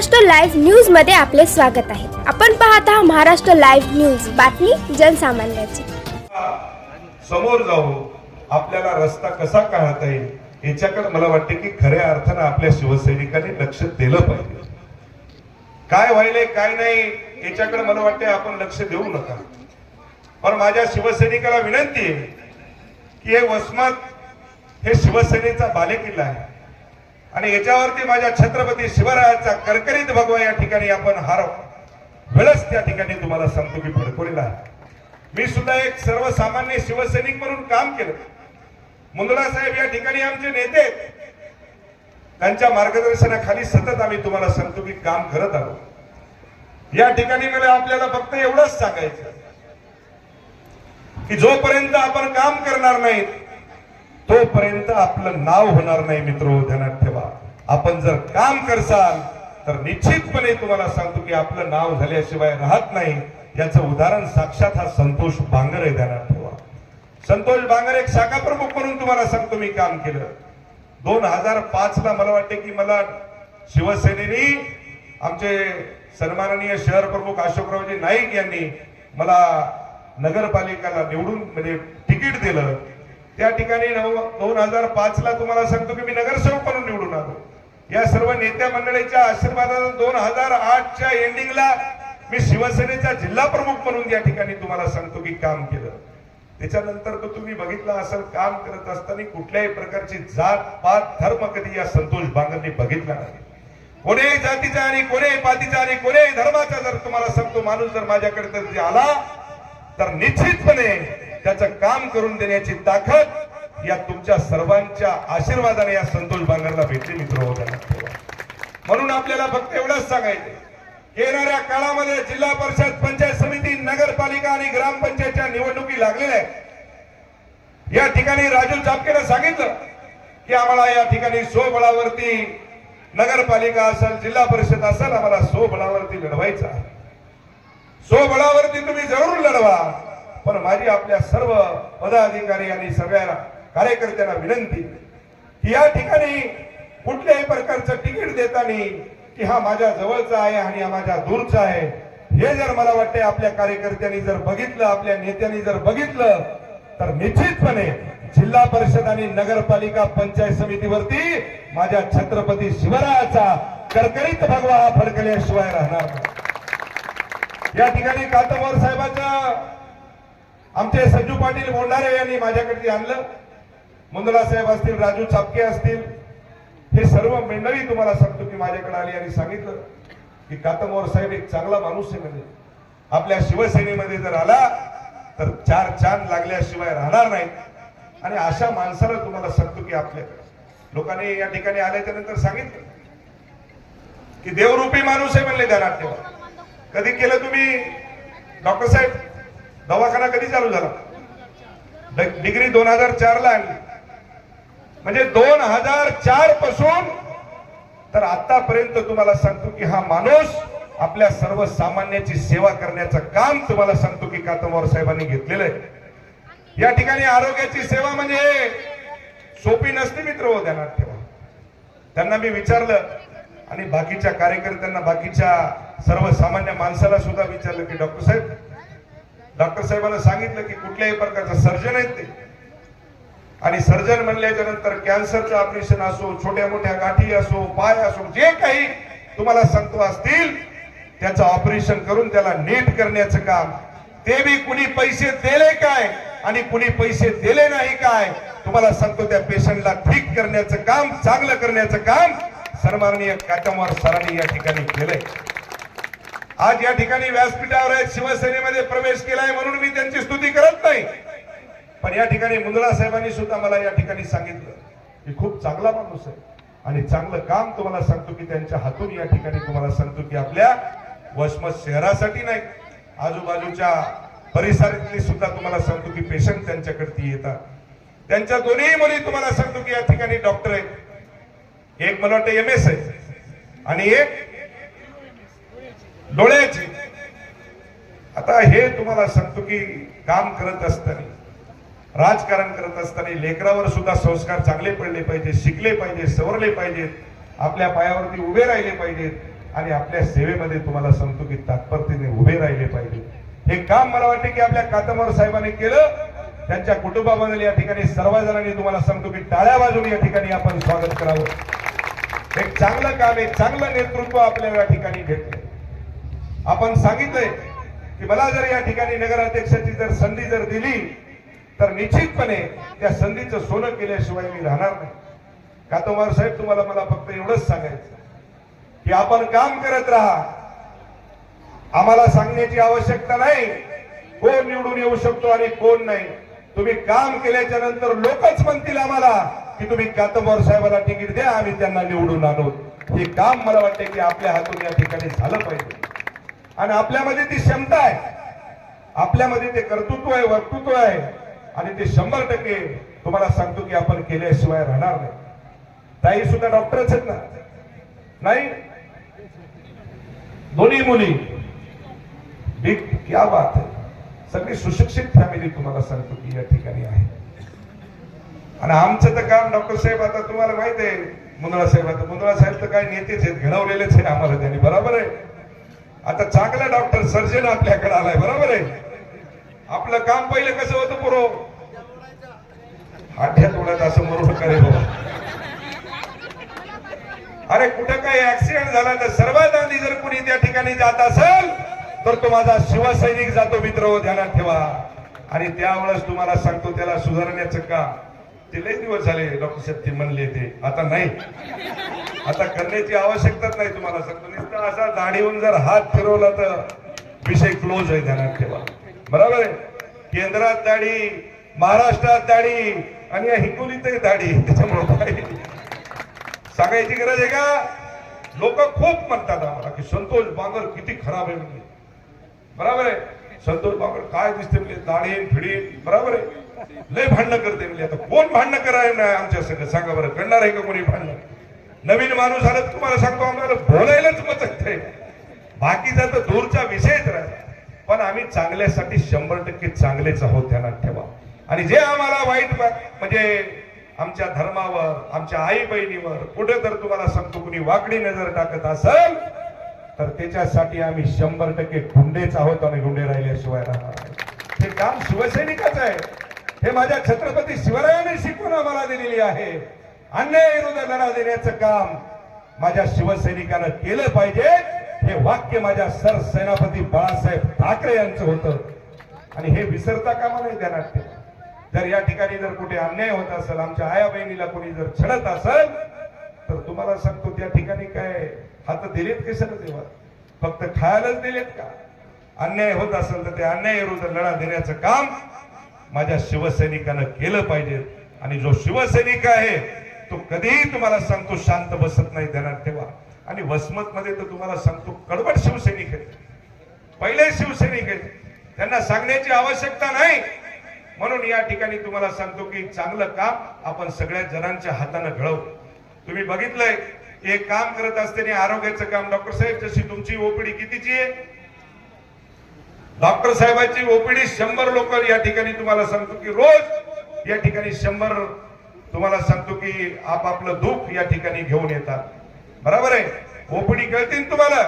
Maharashtra live न्यूजमध्ये आपले स्वागत आहे. आपण पाहत आहात महाराष्ट्र लाईव्ह न्यूज. बातमी जनसामान्याची. समोर जाऊ आपल्याला रस्ता कसा काढता येईल याच्याकडे मला वाटते की खऱ्या अर्थानं आपल्या शिवसैनिकांनी लक्ष दिलं पाहिजे. काय व्हायलंय काय नाही याच्याकडे मला वाटते आपण लक्ष देऊ नका. पण माझ्या शिवसैनिकाला विनंती आहे की हे वसमत हे शिवसेनेचा बालेकिल्ला आहे. आणि याच्यावरती माझ्या छत्रपती शिवरायाचा करकरीत भगवा या ठिकाणी आपण हार वेळच त्या ठिकाणी तुम्हाला सांगतो की फडकवलेला मी सुद्धा एक सर्वसामान्य शिवसैनिक म्हणून काम केलं. मुंदडा साहेब या ठिकाणी आमचे नेते आहेत. त्यांच्या मार्गदर्शनाखाली सतत आम्ही तुम्हाला सांगतो की काम करत आलो या ठिकाणी मला आपल्याला फक्त एवढंच सांगायचं की जोपर्यंत आपण काम करणार नाहीत तोपर्यंत आपलं नाव होणार नाही मित्र ध्यानात आपण जर काम करसाल तर निश्चितपणे तुम्हाला सांगतो की आपलं नाव झाल्याशिवाय राहत नाही. याचं उदाहरण साक्षात हा संतोष बांगर आहे ध्यानात ठेवा. संतोष बांगर एक शाखा प्रमुख म्हणून तुम्हाला सांगतो मी काम केलं. दोन हजार पाच ला मला वाटते की मला शिवसेनेने आमचे सन्माननीय शहर प्रमुख अशोकरावजी नाईक यांनी मला नगरपालिकाला निवडून म्हणजे तिकीट दिलं. त्या ठिकाणी दोन हजार पाच ला तुम्हाला सांगतो की मी नगरसेवक म्हणून निवडून आलो. या सर्व नेत्या मंडळीच्या आशीर्वादानं दोन हजार आठच्या एंडिंगला मी शिवसेनेचा जिल्हा प्रमुख म्हणून या ठिकाणी तुम्हाला सांगतो की काम केलं. त्याच्यानंतर तो तुम्ही बघितला असेल काम करत असताना कुठल्याही प्रकारची जात पात धर्म कधी या संतोष बांगरने बघितला नाही. कोणीही जातीचा आणि कोणीही पातीचा आणि कोणीही धर्माचा जर तुम्हाला सांगतो माणूस जर माझ्याकडे जर आला तर निश्चितपणे त्याचं काम करून देण्याची ताकद या तुमच्या सर्वांच्या आशीर्वादाने या संतोष बांगरला भेटले मित्र वगैरे म्हणून आपल्याला फक्त एवढंच सांगायचं येणाऱ्या काळामध्ये जिल्हा परिषद पंचायत समिती नगरपालिका आणि ग्रामपंचायतच्या निवडणुकी लागलेल्या आहेत. या ठिकाणी राजू चापकेनं सांगितलं की आम्हाला या ठिकाणी स्वबळावरती नगरपालिका असेल जिल्हा परिषद असेल आम्हाला स्वबळावरती लढवायचं आहे. स्वबळावरती तुम्ही जरूर लढवा. पण माझी आपल्या सर्व पदाधिकारी आणि सगळ्या कार्यकर्त्यांना विनंती. की या ठिकाणी कुठल्याही प्रकारचं तिकीट देताना की हा माझ्या जवळचा आहे आणि हा माझ्या दूरचा आहे हे जर मला वाटते आपल्या कार्यकर्त्यांनी जर बघितलं आपल्या नेत्यांनी जर बघितलं तर निश्चितपणे जिल्हा परिषद आणि नगरपालिका पंचायत समितीवरती माझ्या छत्रपती शिवरायाचा करकरीत भगवा हा फडकल्याशिवाय राहणार या ठिकाणी कातमोर साहेबांचं आमचे संजू पाटील बोंडारे यांनी माझ्याकडे आणलं. मुंदला साहेब असतील राजू चापके असतील हे सर्व मंडळी तुम्हाला सांगतो की माझ्याकडे आली आणि सांगितलं की कातमवार साहेब एक चांगला माणूस आहे म्हणजे. आपल्या शिवसेनेमध्ये जर आला तर चार चांद लागल्याशिवाय राहणार नाही. आणि अशा माणसाला तुम्हाला सांगतो की आपल्याकडे लोकांनी या ठिकाणी आल्याच्यानंतर सांगितलं की देवरूपी माणूस आहे म्हणले ध्यानात ठेवा. कधी केलं तुम्ही? डॉक्टर साहेब दवाखाना कधी चालू झाला? ड- डिग्री दोन हजार चार ला आणली. म्हणजे दोन हजार चारपासून तर आतापर्यंत तुम्हाला सांगतो की हा माणूस आपल्या सर्वसामान्याची सेवा करण्याचं काम तुम्हाला सांगतो की कातमवार साहेबांनी घेतलेलं आहे. या ठिकाणी आरोग्याची सेवा म्हणजे सोपी नसते मित्र हो ध्यानात ठेवा. त्यांना मी विचारलं आणि बाकीच्या कार्यकर्त्यांना बाकीच्या सर्वसामान्य माणसाला सुद्धा विचारलं की डॉक्टर साहेब डॉक्टर साहेबांना सांगितलं की कुठल्याही प्रकारचं सर्जन आहेत ते. आणि सर्जन म्हणल्याच्या नंतर कॅन्सरचं ऑपरेशन असो छोट्या मोठ्या गाठी असो पाय असो जे काही तुम्हाला संतो असतील त्याचं ऑपरेशन करून त्याला नीट करण्याचं काम. ते बी कुणी पैसे दिले काय आणि कुणी पैसे दिले नाही काय तुम्हाला सांगतो त्या पेशंटला ठीक करण्याचं काम चांगलं करण्याचं काम सन्माननीय काटमवार सरांनी या ठिकाणी केलंय. आज या ठिकाणी व्यासपीठावर आहेत शिवसेनेमध्ये प्रवेश केलाय म्हणून मी त्यांची स्तुती करत नाही. पण या ठिकाणी मुंदळा साहेबांनी सुद्धा मला या ठिकाणी सांगितलं की खूप चांगला माणूस आहे. आणि चांगलं काम तुम्हाला सांगतो की त्यांच्या हातून या ठिकाणी तुम्हाला सांगतो की आपल्या वसमत शहरासाठी नाही आजूबाजूच्या परिसरातली सुद्धा तुम्हाला सांगतो की पेशंट त्यांच्याकडती येतात. त्यांच्या दोन्ही मुली तुम्हाला सांगतो की या ठिकाणी डॉक्टर आहेत. एक मला वाटतं एम एस आहे. आणि एक डोळ्याची. आता हे तुम्हाला सांगतो की काम करत असताना राजकारण करत असताना लेकरावर सुद्धा संस्कार चांगले पडले पाहिजे शिकले पाहिजे सवरले पाहिजेत आपल्या पायावरती उभे राहिले पाहिजेत आणि आपल्या सेवेमध्ये तुम्हाला सांगतो की तात्परतेने उभे राहिले पाहिजे हे काम मला वाटते की आपल्या कातमोर साहेबांनी केलं. त्यांच्या कुटुंबाबद्दल या ठिकाणी सर्वजणांनी तुम्हाला सांगतो की टाळ्या बाजून या ठिकाणी आपण स्वागत करावं. एक चांगलं काम एक चांगलं नेतृत्व आपल्याला या ठिकाणी घेतलं आपण सांगितलंय की मला जर या ठिकाणी नगराध्यक्षाची जर संधी जर दिली तर निश्चितपणे त्या संधीचं सोनं केल्याशिवाय मी राहणार नाही. कातोमार साहेब तुम्हाला मला फक्त एवढंच सांगायचं की आपण काम करत राहा. आम्हाला सांगण्याची आवश्यकता नाही. कोण निवडून येऊ शकतो आणि कोण नाही. तुम्ही काम केल्याच्यानंतर लोकच म्हणतील आम्हाला की तुम्ही कातंबर साहेबाला तिकीट द्या आम्ही त्यांना निवडून आणू. हे काम मला वाटते की आपल्या हातून या ठिकाणी झालं पाहिजे. आणि आपल्यामध्ये ती क्षमता आहे. आपल्यामध्ये ते कर्तृत्व आहे वक्तृत्व आहे. आणि ते शंभर टक्के तुम्हाला सांगतो की आपण केल्याशिवाय राहणार नाही. ताई सुद्धा डॉक्टरच आहेत ना? नाही? दोन्ही मुली. बिग क्या बात आहे सगळी सुशिक्षित फॅमिली तुम्हाला सांगतो की या ठिकाणी आहे. आणि आमचं तर काम डॉक्टर साहेब आता तुम्हाला माहीत आहे मुंदळा साहेब आता मुंदळा साहेब तर काय नेतेच आहेत घडवलेलेच आहे आम्हाला त्यांनी बरोबर आहे? आता चांगला डॉक्टर सर्जन आपल्याकडे आलाय बरोबर आहे? आपलं काम पहिलं कसं होतं पुरो? आठ्यात उडत असं मरून करे अरे कुठं काही ऍक्सिडेंट झाला तर सर्वात आधी जर कुणी त्या ठिकाणी जात असेल तर तो माझा शिवसैनिक जातो मित्र हो ध्यानात ठेवा. आणि त्यावेळेस तुम्हाला सांगतो त्याला सुधारण्याचं काम. ते लय दिवस झाले डॉक्टर साहेब ते म्हणले ते. आता नाही. आता करण्याची आवश्यकताच नाही तुम्हाला. सांगतो नुसतं असा दाढीहून जर हात फिरवला तर विषय क्लोज आहे ध्यानात ठेवा. बरोबर आहे? केंद्रात दाढी महाराष्ट्रात दाढी आणि या हिंगोलीतही दाढी. त्याच्यामुळे सांगायची गरज आहे का? लोक खूप म्हणतात आम्हाला की संतोष बांगर किती खराब आहे म्हणजे. बरोबर आहे? संतोष बांगर काय दिसते म्हणजे? दाढी फिडी. बरोबर आहे? लय भांडणं करते म्हणजे. आता कोण भांडणं करायला नाही आमच्या सगळं सांगा बरं करणार आहे का कोणी भांडणं? नवीन माणूस आलं तुम्हाला सांगतो आम्हाला बोलायलाच मचकत आहे. बाकीचा तर दूरचा विषयच राहिला. पण आम्ही चांगल्यासाठी शंभर टक्के चांगलेच आहोत ध्यानात ठेवा. आणि जे आम्हाला वाईट म्हणजे आमच्या धर्मावर आमच्या आई बहिणीवर कुठे तर तुम्हाला सांगतो कुणी वाकडी नजर टाकत असेल तर त्याच्यासाठी आम्ही शंभर टक्के गुंडेच आहोत आणि गुंडे राहिल्याशिवाय राहणार हे काम शिवसैनिकाच आहे. हे माझ्या छत्रपती शिवरायाने शिकवून आम्हाला दिलेली आहे. अन्याय विरोधात लढा देण्याचं काम माझ्या शिवसैनिकानं केलं पाहिजे. हे वाक्य माझ्या सरसेनापती बाळासाहेब ठाकरे यांचं होतं. आणि हे विसरता कामा नाही ध्यानात ठेवा जर या ठिकाणी जर कुठे अन्याय होत असेल आमच्या आया बहिणीला कोणी जर छडत असेल तर तुम्हाला सांगतो त्या ठिकाणी काय हात दिलेत कशाला देवा? फक्त खायलाच दिलेत का? अन्याय होत असेल तर त्या अन्यायाविरुद्ध लढा देण्याचं काम माझ्या शिवसैनिकानं केलं पाहिजे. आणि जो शिवसैनिक आहे तो कधीही तुम्हाला सांगतो शांत बसत नाही ध्यानात ठेवा आणि वसमत मध्ये तर तुम्हाला सांगतो कडवट शिवसैनिक आहेत. पहिले शिवसैनिक आहेत. त्यांना सांगण्याची आवश्यकता नाही. म्हणून या ठिकाणी तुम्हाला सांगतो की चांगलं काम आपण सगळ्या जणांच्या हाताने घडवू. तुम्ही बघितलंय एक काम करत असताना आरोग्याचं काम. डॉक्टर साहेब जशी तुमची ओपीडी कितीची आहे? डॉक्टर साहेबांची ओपीडी शंभर लोक या ठिकाणी तुम्हाला सांगतो की रोज या ठिकाणी शंभर तुम्हाला सांगतो की आपापलं दुःख या ठिकाणी घेऊन येतात. बराबर आहे? ओपडी कळते तुम्हाला?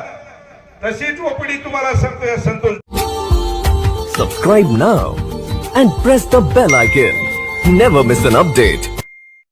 तशीच ओपडी तुम्हाला सांगतो या संतोष. सबस्क्राईब ना and press the bell icon never miss an update